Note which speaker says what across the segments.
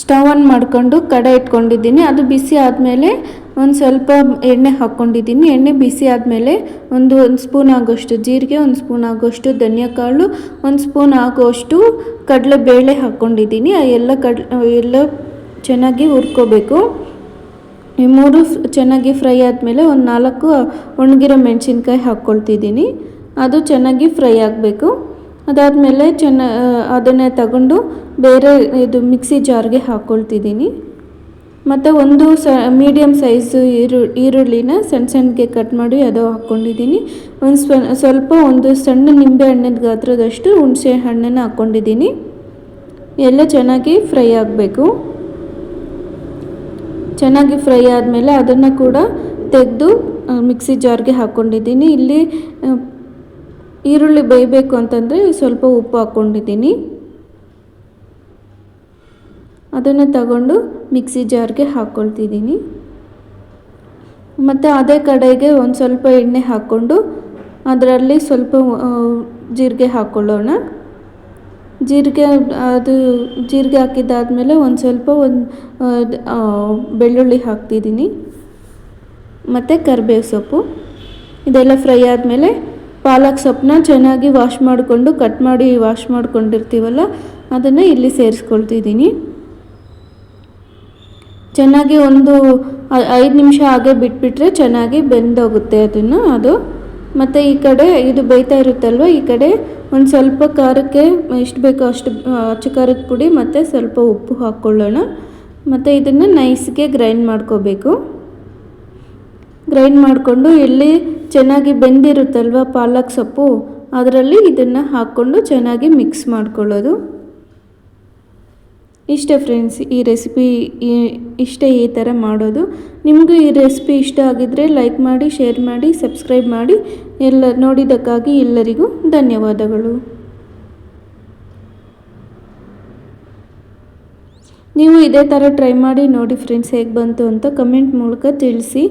Speaker 1: Stove on ಮಾಡ್ಕೊಂಡು ಕಡೆ ಇಟ್ಕೊಂಡಿದ್ದೀನಿ. ಅದು ಬಿಸಿ ಆದಮೇಲೆ ಒಂದು ಸ್ವಲ್ಪ ಎಣ್ಣೆ ಹಾಕ್ಕೊಂಡಿದ್ದೀನಿ ಎಣ್ಣೆ ಬಿಸಿ ಆದಮೇಲೆ ಒಂದು ಒಂದು ಸ್ಪೂನ್ ಆಗೋಷ್ಟು ಜೀರಿಗೆ, ಒಂದು ಸ್ಪೂನ್ ಆಗೋಷ್ಟು ಧನಿಯಾಕಾಳು ಒಂದು ಸ್ಪೂನ್ ಆಗೋಷ್ಟು ಕಡಲೆಬೇಳೆ ಹಾಕ್ಕೊಂಡಿದ್ದೀನಿ ಆ ಎಲ್ಲ ಕಡ್ ಎಲ್ಲ ಚೆನ್ನಾಗಿ ಹುರ್ಕೋಬೇಕು. ಈ ಮೂರು ಚೆನ್ನಾಗಿ ಫ್ರೈ ಆದಮೇಲೆ ಒಂದು ನಾಲ್ಕು ಒಣಗಿರೋ ಮೆಣಸಿನ್ಕಾಯಿ ಹಾಕ್ಕೊಳ್ತಿದ್ದೀನಿ ಅದು ಚೆನ್ನಾಗಿ ಫ್ರೈ ಆಗಬೇಕು. ಅದಾದಮೇಲೆ ಚೆನ್ನ ಅದನ್ನೇ ತಗೊಂಡು ಬೇರೆ ಇದು ಮಿಕ್ಸಿ ಜಾರ್ಗೆ ಹಾಕ್ಕೊಳ್ತಿದ್ದೀನಿ ಮತ್ತು ಒಂದು ಸ ಮೀಡಿಯಮ್ ಸೈಜು ಈರು, ಈರುಳ್ಳಿನ ಸಣ್ಣ ಸಣ್ಣಗೆ ಕಟ್ ಮಾಡಿ ಅದು ಹಾಕ್ಕೊಂಡಿದ್ದೀನಿ ಒಂದು ಸ್ವ, ಸ್ವಲ್ಪ ಒಂದು ಸಣ್ಣ ನಿಂಬೆ ಹಣ್ಣಿನ ಗಾತ್ರದಷ್ಟು ಹುಣಸೆ ಹಣ್ಣನ್ನು ಹಾಕ್ಕೊಂಡಿದ್ದೀನಿ ಎಲ್ಲ ಚೆನ್ನಾಗಿ ಫ್ರೈ ಆಗಬೇಕು. ಚೆನ್ನಾಗಿ ಫ್ರೈ ಆದಮೇಲೆ ಅದನ್ನು ಕೂಡ ತೆಗೆದು ಮಿಕ್ಸಿ ಜಾರ್ಗೆ ಹಾಕ್ಕೊಂಡಿದ್ದೀನಿ ಇಲ್ಲಿ ಈರುಳ್ಳಿ ಬೇಯಬೇಕು ಅಂತಂದರೆ ಸ್ವಲ್ಪ ಉಪ್ಪು ಹಾಕ್ಕೊಂಡಿದ್ದೀನಿ. ಅದನ್ನು ತಗೊಂಡು ಮಿಕ್ಸಿ ಜಾರ್ಗೆ ಹಾಕ್ಕೊಳ್ತಿದ್ದೀನಿ. ಮತ್ತು ಅದೇ ಕಡೆಗೆ ಒಂದು ಸ್ವಲ್ಪ ಎಣ್ಣೆ ಹಾಕ್ಕೊಂಡು ಅದರಲ್ಲಿ ಸ್ವಲ್ಪ ಜೀರಿಗೆ ಹಾಕ್ಕೊಳ್ಳೋಣ. ಜೀರಿಗೆ, ಅದು ಜೀರಿಗೆ ಹಾಕಿದ್ದಾದಮೇಲೆ ಒಂದು ಸ್ವಲ್ಪ ಒಂದು ಬೆಳ್ಳುಳ್ಳಿ ಹಾಕ್ತಿದ್ದೀನಿ. ಮತ್ತು ಕರಿಬೇವು ಸೊಪ್ಪು. ಇದೆಲ್ಲ ಫ್ರೈ ಆದಮೇಲೆ ಪಾಲಕ್ ಸೊಪ್ಪನ್ನ ಚೆನ್ನಾಗಿ ವಾಶ್ ಮಾಡಿಕೊಂಡು ಕಟ್ ಮಾಡಿ ವಾಶ್ ಮಾಡ್ಕೊಂಡಿರ್ತೀವಲ್ಲ, ಅದನ್ನು ಇಲ್ಲಿ ಸೇರಿಸ್ಕೊಳ್ತಿದ್ದೀನಿ. ಚೆನ್ನಾಗಿ ಒಂದು ಐದು ನಿಮಿಷ ಹಾಗೆ ಬಿಟ್ಬಿಟ್ರೆ ಚೆನ್ನಾಗಿ ಬೆಂದೋಗುತ್ತೆ ಅದನ್ನು, ಅದು. ಮತ್ತು ಈ ಕಡೆ ಇದು ಬೇಯ್ತಾ ಇರುತ್ತಲ್ವ, ಈ ಕಡೆ ಒಂದು ಸ್ವಲ್ಪ ಖಾರಕ್ಕೆ ಎಷ್ಟು ಬೇಕೋ ಅಷ್ಟು ಅಚ್ಚು ಖಾರದ ಪುಡಿ ಮತ್ತು ಸ್ವಲ್ಪ ಉಪ್ಪು ಹಾಕ್ಕೊಳ್ಳೋಣ. ಮತ್ತು ಇದನ್ನು ನೈಸ್ಗೆ ಗ್ರೈಂಡ್ ಮಾಡ್ಕೋಬೇಕು. ಗ್ರೈಂಡ್ ಮಾಡಿಕೊಂಡು ಇಲ್ಲಿ ಚೆನ್ನಾಗಿ ಬೆಂದಿರುತ್ತಲ್ವ ಪಾಲಕ್ ಸೊಪ್ಪು? ಅದರಲ್ಲಿ ಇದನ್ನು ಹಾಕ್ಕೊಂಡು ಚೆನ್ನಾಗಿ ಮಿಕ್ಸ್ ಮಾಡ್ಕೊಳ್ಳೋದು. ಇಷ್ಟೇ ಫ್ರೆಂಡ್ಸ್ ಈ ರೆಸಿಪಿ ಇಷ್ಟೇ ಈ ಥರ ಮಾಡೋದು. ನಿಮಗೂ ಈ ರೆಸಿಪಿ ಇಷ್ಟ ಆಗಿದ್ದರೆ ಲೈಕ್ ಮಾಡಿ ಶೇರ್ ಮಾಡಿ ಸಬ್ಸ್ಕ್ರೈಬ್ ಮಾಡಿ. ಎಲ್ಲ ನೋಡಿದ್ದಕ್ಕಾಗಿ ಎಲ್ಲರಿಗೂ ಧನ್ಯವಾದಗಳು. ನೀವು ಇದೇ ಥರ ಟ್ರೈ ಮಾಡಿ ನೋಡಿ ಫ್ರೆಂಡ್ಸ್ ಹೇಗೆ ಬಂತು ಅಂತ ಕಮೆಂಟ್ ಮೂಲಕ ತಿಳಿಸಿ.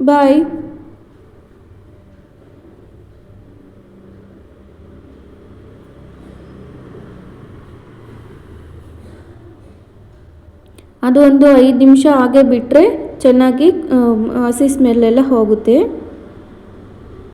Speaker 1: ಬಾಯ್ ಅದು ಒಂದು ಐದು ನಿಮಿಷ ಹಾಗೆ ಬಿಟ್ಟರೆ ಚೆನ್ನಾಗಿ ಹಸಿ ಸ್ಮೆಲ್ಲೆಲ್ಲ ಹೋಗುತ್ತೆ.